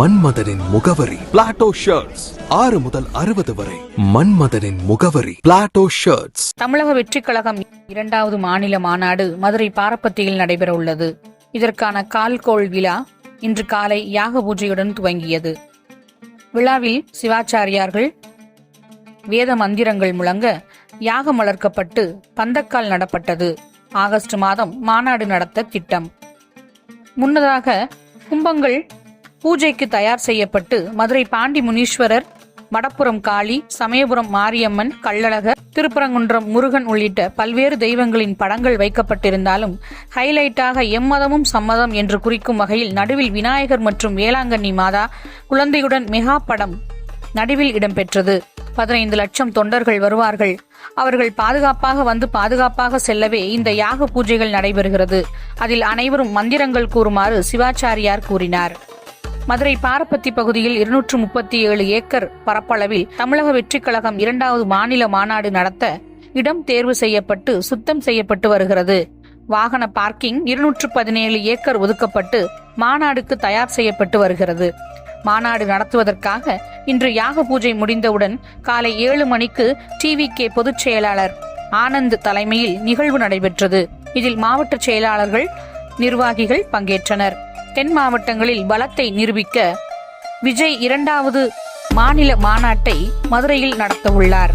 மன்மதனின் முகவரி. Plato shirts ஆறு முதல் அறுபது வரை மன்மதனின் முகவரி. பிளாட்டோ ஷர்ட்ஸ் தமிழக வெற்றி கழகம் இரண்டாவது மாநில மாநாடு மதுரை பாரப்பத்தியில் நடைபெற உள்ளது இதற்கான கால்கோள் விழா இன்று காலை யாக பூஜையுடன் துவங்கியது. விழாவில் சிவாச்சாரியார்கள் வேத மந்திரங்கள் முழங்க யாகம் வளர்க்கப்பட்டு பந்தக்கால் நடப்பட்டது. ஆகஸ்ட் மாதம் மாநாடு நடத்த திட்டம். முன்னதாக கும்பங்கள் பூஜைக்கு தயார் செய்யப்பட்டு மதுரை பாண்டி முனீஸ்வரர் மடப்புறம் காளி சமயபுரம் மாரியம்மன் கள்ளழகர் திருப்பரங்குன்றம் முருகன் உள்ளிட்ட பல்வேறு தெய்வங்களின் படங்கள் வைக்கப்பட்டிருந்தாலும் ஹைலைட்டாக எம்மதமும் சம்மதம் என்று குறிக்கும் வகையில் நடுவில் விநாயகர் மற்றும் வேளாங்கண்ணி மாதா குழந்தையுடன் மெகா படம் நடுவில் இடம்பெற்றது. பதினைந்து லட்சம் தொண்டர்கள் வருவார்கள். அவர்கள் பாதுகாப்பாக வந்து பாதுகாப்பாக செல்லவே இந்த யாக பூஜைகள் நடைபெறுகிறது. அதில் அனைவரும் மந்திரங்கள் கூறுமாறு சிவாச்சாரியார் கூறினார். மதுரை பாரப்பத்தி பகுதியில் இருநூற்று முப்பத்தி ஏழு ஏக்கர் பரப்பளவில் தமிழக வெற்றிக் கழகம் இரண்டாவது மாநில மாநாடு நடத்த இடம் தேர்வு செய்யப்பட்டு சுத்தம் செய்யப்பட்டு வருகிறது. வாகன பார்க்கிங் இருநூற்று பதினேழு ஏக்கர் ஒதுக்கப்பட்டு மாநாடுக்கு தயார் செய்யப்பட்டு வருகிறது. மாநாடு நடத்துவதற்காக இன்று யாக பூஜை முடிந்தவுடன் காலை ஏழு மணிக்கு டிவி கே பொதுச் செயலாளர் ஆனந்த் தலைமையில் நிகழ்வு நடைபெற்றது. இதில் மாவட்ட செயலாளர்கள் நிர்வாகிகள் பங்கேற்றனர். தென் மாவட்டங்களில் பலத்தை நிரூபிக்க விஜய் இரண்டாவது மாநில மாநாட்டை மதுரையில் நடத்தவுள்ளார்